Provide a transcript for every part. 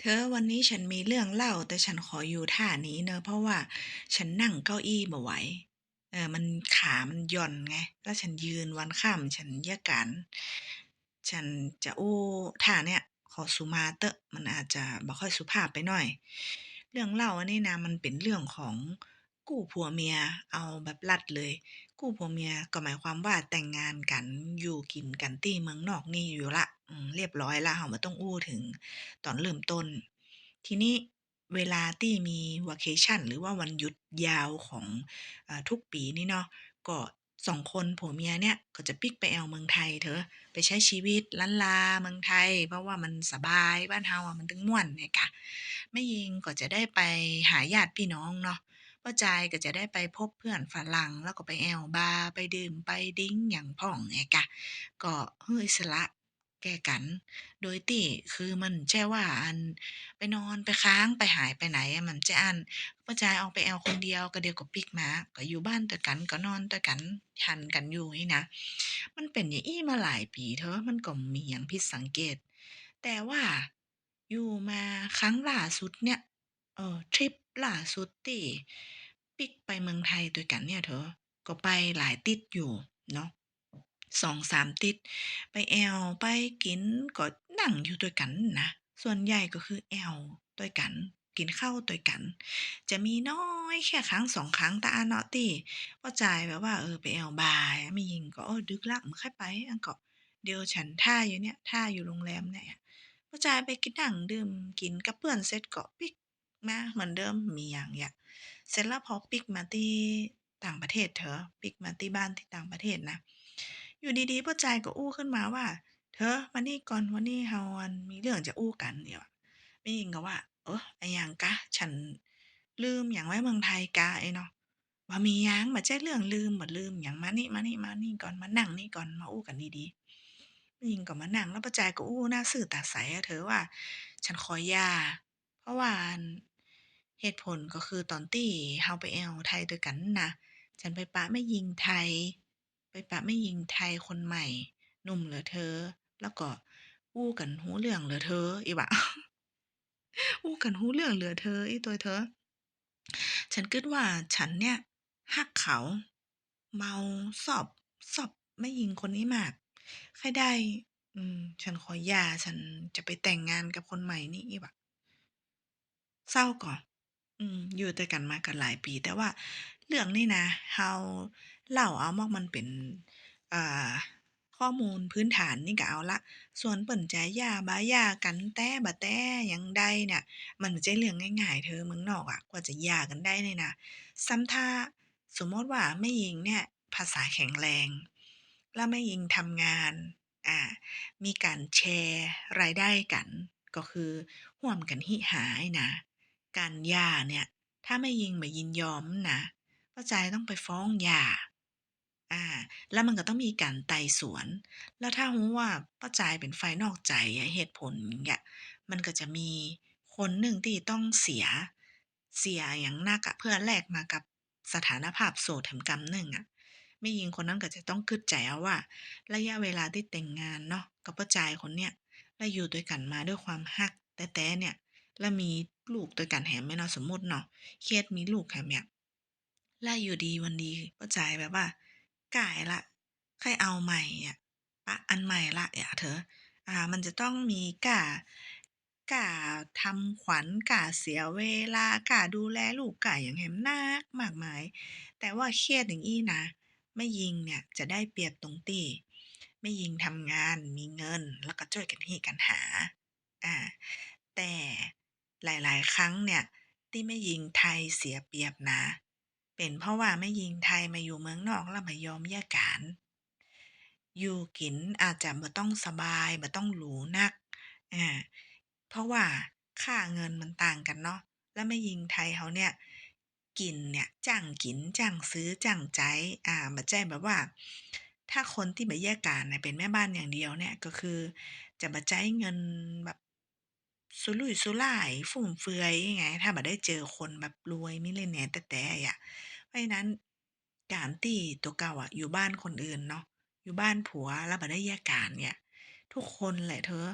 เธอวันนี้ฉันมีเรื่องเล่า แต่ฉันขออยู่ท่านี้เนอะเพราะว่าฉันนั่งเก้าอี้บ่ไหวเออมันขามันหย่อนไง แล้วฉันยืนวันค่ำฉันยะการฉันจะอู้ท่าเนี่ยขอสุมาเตอะมันอาจจะบ่ค่อยสุภาพไปหน่อย เรื่องเล่าอันนี้นะมันเป็นเรื่องของกู้ผัวเมียเอาแบบลัดเลย กู้ผัวเมียก็หมายความว่าแต่งงานกันอยู่กินกันที่เมืองนอกนี่อยู่ละ เรียบร้อยละเราม่ต้องอู้ถึงตอนเริ่มต้น ทีนี้เวลาที่มี vacation หรือว่าวันหยุดยาวของอทุกปีนี่เนาะ ก็สองคนผัวเมียเนี่ย ก็จะปิกไปแอวเมืองไทยเถอะ ไปใช้ชีวิตล้านลาเมืองไทย เพราะว่ามันสบายบ้านเฮาอะมันถึงม่วนเนี่ยกะแม่ยิงก็จะได้ไปหาญาติพี่น้องเนาะพ่อจายก็จะได้ไปพบเพื่อนฝรั่งแล้วก็ไปแอวบาร์ไปดื่มไปดิ้งอย่างพ้องเนี่ยกะ ก็เฮืออิสระ แก่กัน โดยที่คือมันแจ้ว่าอันไปนอนไปค้างไปหายไปไหนมันจะอันป้าจายออกไปแอวคนเดียวก็เดียวก็ปิกมา ก็อยู่บ้านด้วยกันก็นอนด้วยกันหันกันอยู่นี่นะ มันเป็นอย่างอี้มาหลายปีเถอะมันก็มีหยังผิดสังเกต แต่ว่าอยู่มาครั้งล่าสุดเนี่ยเออทริปล่าสุดที่ปิกไปเมืองไทยด้วยกันเนี่ยเถอะก็ไปหลายติดอยู่เนาะ สองสามติด ไปแอวไปกินก็นั่งอยู่ด้วยกันนะส่วนใหญ่ก็คือแอวด้วยกัน กินข้าวด้วยกัน จะมีน้อยแค่ครั้งสองครั้งตาอะเนาะติพ่อจ่ายแบบว่าเออไปแอวบาร์อะมีหญิงก็เออดึกแล้วมื้อค่อยไปอันก็เดียวฉันท่าอยู่เนี่ยท่าอยู่โรงแรมเนี่ยพ่อจ่ายไปกินนั่งดื่มกินกับเพื่อนเสร็จก็ปิกมาเหมือนเดิมมีหยังเนี่ยเสร็จแล้วพอปิกมาที่ต่างประเทศเถอะปิกมาที่บ้านที่ต่างประเทศนะ อยู่ดีๆพ่อใจก็อู้ขึ้นมาว่า เธอมานี่ก่อนวันนี้เฮาอันมีเรื่องจะอู้กันเดี๋ยวแม่หญิงก็ว่า เออไอะหยังกะ ฉันลืมหยังไว้เมืองไทยกะไอ้เนาะว่ามีหยังบ่ใช่เรื่องลืมบ่ลืมหยังมานี่มานี่มานี่ก่อนมานั่งนี่ก่อนมาอู้กันดีๆแม่หญิงก็มานั่งแล้วป้าใจก็อู้หน้าซื่อตาใสอะเธอว่า ฉันขอยา เพราะว่าเหตุผลก็คือตอนที่เฮาไปแอวไทยด้วยกันนะฉันไปปะแม่หญิงไทย ไปปะแม่หญิงไทยคนใหม่ หนุ่มเหลือเธอ แล้วก็อู้กันรู้เรื่องเหลือเธอ อีหวะอู้กันรู้เรื่องเหลือเธอ อีตัวเธอ ฉันคิดว่าฉันเนี่ยรักเขา เมาซอบซอบแม่หญิงคนนี้มาก ใครได้ อืม ฉันขอหย่าฉันจะไปแต่งงานกับคนใหม่นี่อีหวะเศร้าก่อน อืม อยู่ด้วยกันมาก็หลายปี แต่ว่า เรื่องนี้นะเรา เล่าเอามามันเป็นอ่าข้อมูลพื้นฐานนี่ก็เอาละ ส่วนเปิ้นจยาบ่หย่ากันแต่บ่แต่ยังใดเนี่ย มันบ่ใช่เรื่องง่ายๆ เธอเมืองนอกอะกว่าจะยากันได้เนี่ยนะซ้ำถ้าสมมติว่าแม่หญิงเนี่ยภาษาแข็งแรง แล้วแม่หญิงทำงาน อ่า มีการแชร์รายได้กัน ก็คือร่วมกันหิหาอะนะ การยาเนี่ย ถ้าไม่ยิงไม่ยินยอมนะป้าจต้องไปฟ้องหย่า อ่า แล้วมันก็ต้องมีการไต่สวน แล้วถ้ารู้ว่าป้าจายเป็นฝ่ายนอกใจอะเหตุผลอย่างเงี้ยมันก็จะมีคนหนึ่งที่ต้องเสีย เสียอย่างหนักอะเพื่อแลกมากับสถานภาพโสดแถมกำหนึ่งอะแม่หญิงคนนั้นก็จะต้องคิดใจเอาว่า ระยะเวลาที่แต่งงานเนาะกับป้าจายคนเนี้ยแล้วอยู่ด้วยกันมาด้วยความรักแท้ๆเนี่ย แล้วมีลูกด้วยกันแถมแม่เนาะสมมติเนาะเครียดมีลูกแถมเนี่ยแล้วอยู่ดีวันดีป้าจ่ายแบบว่า กายละใค่อยเอาใหม่อะปะอันใหม่ละอย่าเถอะอ่ามันจะต้องมีก่ากล้าทำขวัญกล้าเสียเวลากล้าดูแลลูกกล้าหยังให้มันนักมากมาย แต่ว่าเครียดอย่างงี้นะแม่หญิงเนี่ยจะได้เปรียบตรงที่แม่หญิงทำงานมีเงินแล้วก็ช่วยกันเฮ็ดกันหาอ่าแต่หลาย ๆ ครั้งเนี่ยที่แม่หญิงไทยเสียเปรียบนะ เป็นเพราะว่าแม่หญิงไทยมาอยู่เมืองนอกแล้วไม่ยอมแยกกันอยู่กินอาจจะบ่ต้องสบายบ่ต้องหรูนักอาเพราะว่าค่าเงินมันต่างกันเนาะ แล้วแม่หญิงไทยเขาเนี่ย กินเนี่ยจั้งกินจั้งซื้อจั้งใจ อ่าบ่ใช่แบบว่า ถ้าคนที่บ่แยกกันน่ะเป็นแม่บ้านอย่างเดียวเนี่ยก็คือ จะมาใช้เงินแบบ สุรุ่ยสุร่าย ฟุ่มเฟือยไง ถ้าบ่ได้เจอคนแบบรวยมิเล n นีย e แต๊ๆอะ เพราะฉะนั้น การที่ตัวเก่าอะอยู่บ้านคนอื่นเนาะ อยู่บ้านผัวแล้วบ่ได้แยกกานเนี่ย ทุกคนแหละเธอ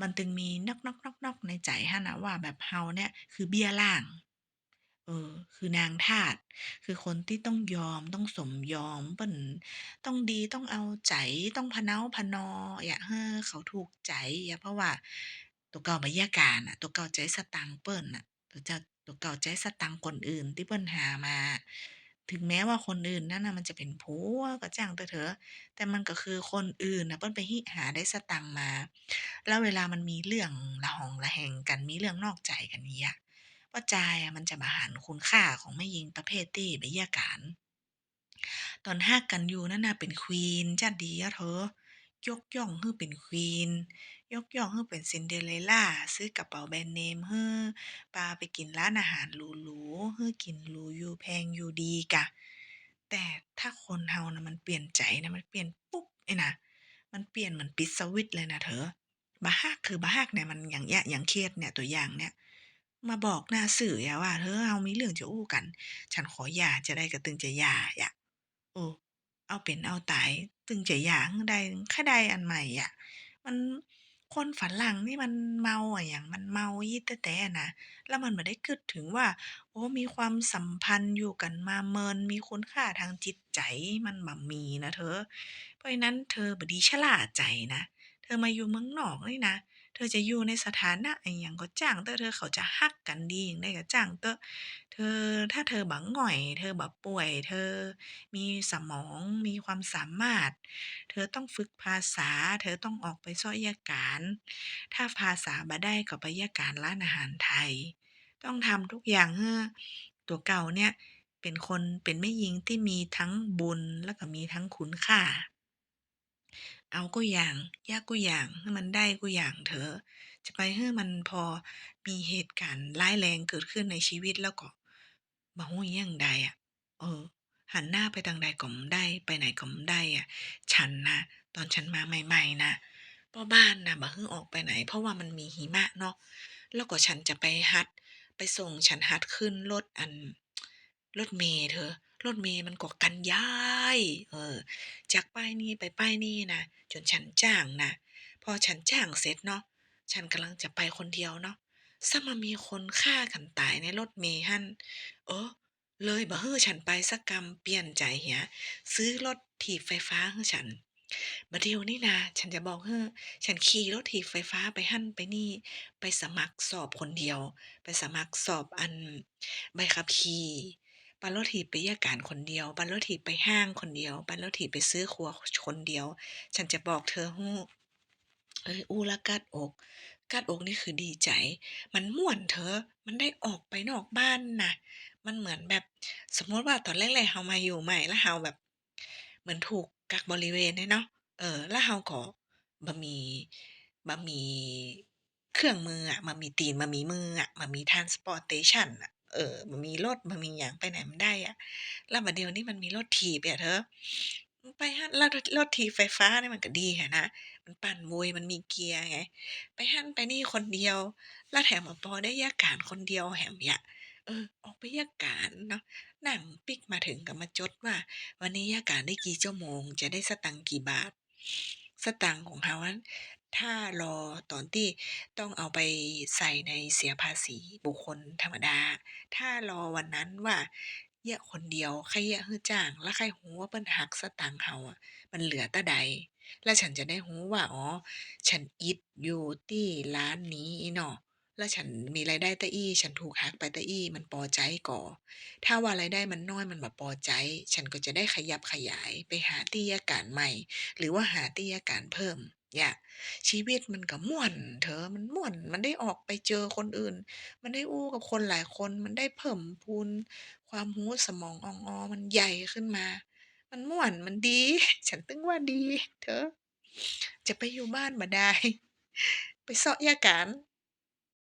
มันจึงมีน็อก ๆ ๆ ๆ ในใจเราน่ะว่าแบบเราเนี่ยคือเบี้ยล่าง เออ คือนางทาส คือคนที่ต้องยอม ต้องสมยอม เปิ้นต้องดี ต้องเอาใจ ต้องพะเนาพะนอ อยากให้เขาถูกใจ อย่าเพราะว่า ตัวเก่าบะยะการน่ะ ตัวเก่าใจสตางเปิ้นน่ะ ตัวเจ้าตัวเก่าใจสตางคนอื่นที่เปิ้นหามา ถึงแม้ว่าคนอื่นนั้นน่ะมันจะเป็นผัวก็ช่างเถอเถอะแต่มันก็คือคนอื่นน่ะเปิ้นไปฮิหาได้สตางมา แล้วเวลามันมีเรื่องระหองระแหงกันมีเรื่องนอกใจกันอย่างเงี้ยป้าจายอะมันจะบ่หันคุณค่าของแม่หญิงประเภทที่บะยะการตอนรักกันอยู่นั้นน่ะเป็น Queen จะดีอะเถอะ ยกย่องให้เป็น Queen ยกย่องให้เป็น Cinderella ซื้อกระเป๋าแบรนด์เนมให้พาไปกินร้านอาหารหรูๆให้กินหรูอยู่แพงอยู่ดีกะ แต่ถ้าคนเราน่ะมันเปลี่ยนใจนะมันเปลี่ยนปุ๊บนี่นะมันเปลี่ยนเหมือนปิดสวิตช์เลยนะเถอบ่รักคือบ่รักเนี่ยมันอย่างเงี้ยอย่างเคสเนี่ยตัวอย่างเนี่ย มาบอกหน้าสื่ออะว่าเธอเรามีเรื่องจะอู้กัน ฉันขอหย่าจะได้ก็ตึงจะหย่าอะเออ เอาเป็นเอาตาย ตึงจะหย่าให้ได้ค่าได้อันใหม่อะมันคนฝรั่งนี่มันเมาอะหยังมันเมาอีแต๊ะๆอะนะแล้วมันบ่ได้คิดถึงว่า โอ้มีความสัมพันธ์อยู่กันมาเมินมีคุณค่าทางจิตใจมันบ่มีนะเธอ เพราะฉะนั้นเธอบ่ดีฉลาดใจนะ เธอมาอยู่เมืองนอกนี่นะเอจะอยู่ในสถานะอิหยังก็ช่างเถอเธอเขาจะรักกันดีจั่างใดก็ช่างเถอเธอถ้าเธอบ่ง่อย เธอบ่ป่วย เธอมีสมองมีความสามารถ เธอต้องฝึกภาษา เธอต้องออกไปเซาะยะการ ถ้าภาษาบ่ได้ก็ไปยะการร้านอาหารไทย ต้องทำทุกอย่างให้อตัวเก่าเนี่ยเป็นคนเป็นแม่หญิงที่มีทั้งบุญแล้วก็มีทั้งคุณค่า เอากุอย่างยากุอย่างให้มันได้กุอย่างเถอะจะไปให้มันพอมีเหตุการณ์ร้ายแรงเกิดขึ้นในชีวิตแล้วก็บ่รู้อิหยังใดอะ เออ หันหน้าไปทางใดก็บ่ได้ไปไหนก็บ่ได้อะ ฉันนะตอนฉันมาใหม่ๆนะพ่อบ้านนะบ่ให้ออกไปไหน เพราะว่ามันมีหิมะเนาะแล้วก็ฉันจะไปรัด ไปส่งฉันรัดขึ้นรถอันรถเมล์เธอ รถเมล์มันก็กันย้าย เออ จากป้ายนี้ไปป้ายนี้นะจนฉันจ้างนะพอฉันจ้างเสร็จเนาะฉันกำลังจะไปคนเดียวเนาะซับมามีคนฆ่ากันตายในรถเมล์หั้นเออเลยบ่ให้ฉันไปสักกำเปลี่ยนใจเสียซื้อรถถีบไฟฟ้าให้ฉันบัดเดี๋ยวนี้นะฉันจะบอกให้ฉันขี่รถถีบไฟฟ้าไปหั้นไปนี่ ไปสมัครสอบคนเดียว ไปสมัครสอบอันใบขับขี่ ปั่นรถถีบไปยะการคนเดียวปั่นรถถีบไปห้างคนเดียวปั่นรถถีบไปซื้อครัวคนเดียว ฉันจะบอกเธอรู้เอ๊ยอู้ล้วกัดอก กัดอกนี่คือดีใจ มันม่วนเธอ มันได้ออกไปนอกบ้านนะมันเหมือนแบบสมมติว่าตอนแรกๆเรามาอยู่ใหม่แล้วเราแบบ เหมือนถูกกักบริเวณอะเนาะ เออ แล้วเราก็บ่มีบ่มีเครื่องมืออะบ่มีตีนบ่มีมืออะบ่มี transportation อะ เออบ่มีรถบ่มีหยังไปไหนบ่ได้อะแล้วบัดเดียวนี้มันมีรถถีบอะเธออือไปหั้นแล้วรถรถถีไฟฟ้าเนี่ยมันก็ดีหั้นะ มันปั่นโหวยมันมีเกียร์ไง ไปหั้นไปนี่คนเดียว แล้วแถมยังพอได้ยะกการคนเดียวแถมเนี่ยเออ ออกไปยะกการเนาะนั่งปิกมาถึงก็มาจดว่า วันนี้ยะกการได้กี่ชั่วโมง จะได้สตังค์กี่บาท สตางค์ของเรานั้น ถ้ารอตอนที่ต้องเอาไปใส่ในเสียภาษีบุคคลธรรมดา ถ้ารอวันนั้นว่าเหี้ยะคนเดียวใครเหี้ยะให้จ้าง แล้วใครรู้ว่าเพิ่นหักสตางค์เราอะ มันเหลือเท่าใด แล้วฉันจะได้รู้ว่าอ๋อ ฉันอิฐอยู่ที่ร้านนี้เนาะแล้วฉันมีรายได้ต่อี้ ฉันถูกหักไปต่อี้มันพอใจก่อ ถ้าว่ารายได้มันน้อยมันแบ่พอใจ ฉันก็จะได้ขยับขยายไปหาที่ยะการใหม่ หรือว่าหาที่ยะการเพิ่ม เนี่ย ชีวิตมันก็ม่วน เธอ มันม่วน มันได้ออกไปเจอคนอื่น มันได้อู้กับคนหลายคน มันได้เพิ่มพูนความรู้สมองอ่องออ มันใหญ่ขึ้นมา มันม่วน มันดี ฉันตึงว่าดี เธอ จะไปอยู่บ้านบ่ได้ ไปเซาะยะการ